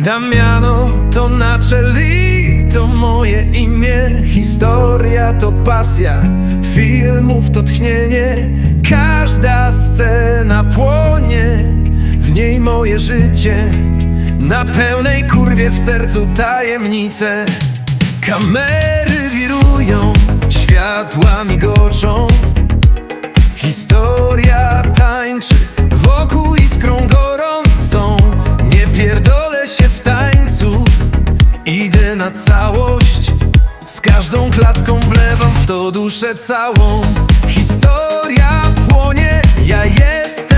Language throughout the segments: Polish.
Damiano to naczelli, to moje imię Historia to pasja, filmów to tchnienie Każda scena płonie, w niej moje życie Na pełnej kurwie w sercu tajemnice. Kamery wirują, światła migoczą. Historia tańczy każdą klatką wlewam w to duszę całą. Historia płonie, ja jestem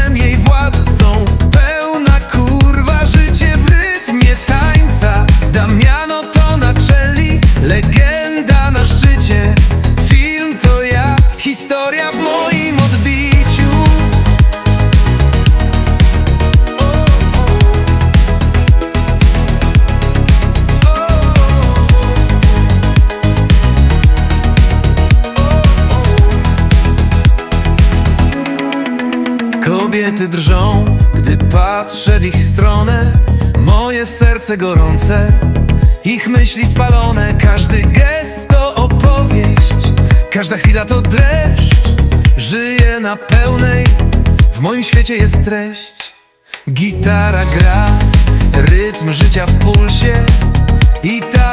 Kobiety drżą, gdy patrzę w ich stronę. Moje serce gorące, ich myśli spalone. Każdy gest to opowieść, każda chwila to dreszcz. Żyję na pełnej, w moim świecie jest treść. Gitara gra, rytm życia w pulsie Italo disco,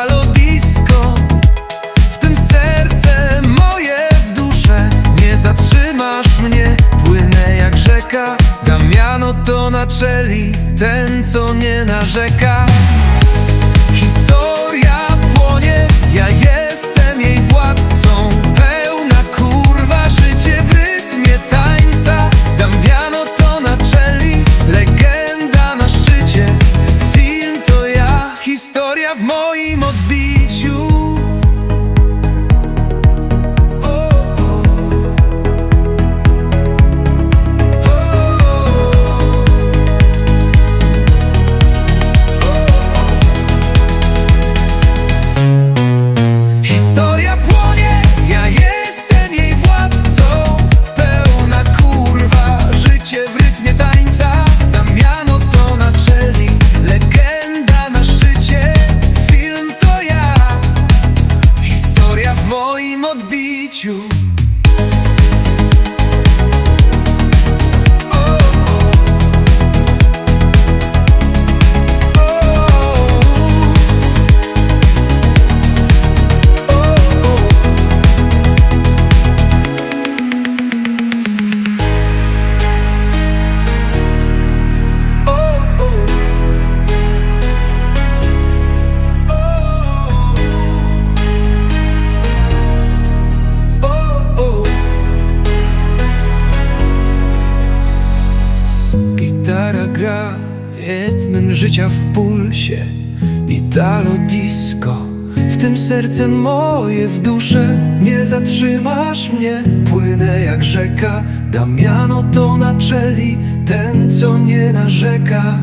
naczelli, ten co nie narzeka. Historia płonie, ja jestem jej władcą you. Gitara gra rytmem życia w pulsie Italo disco W tym serce moje w duszę Nie zatrzymasz mnie. Płynę jak rzeka Damiano to naczelli Ten co nie narzeka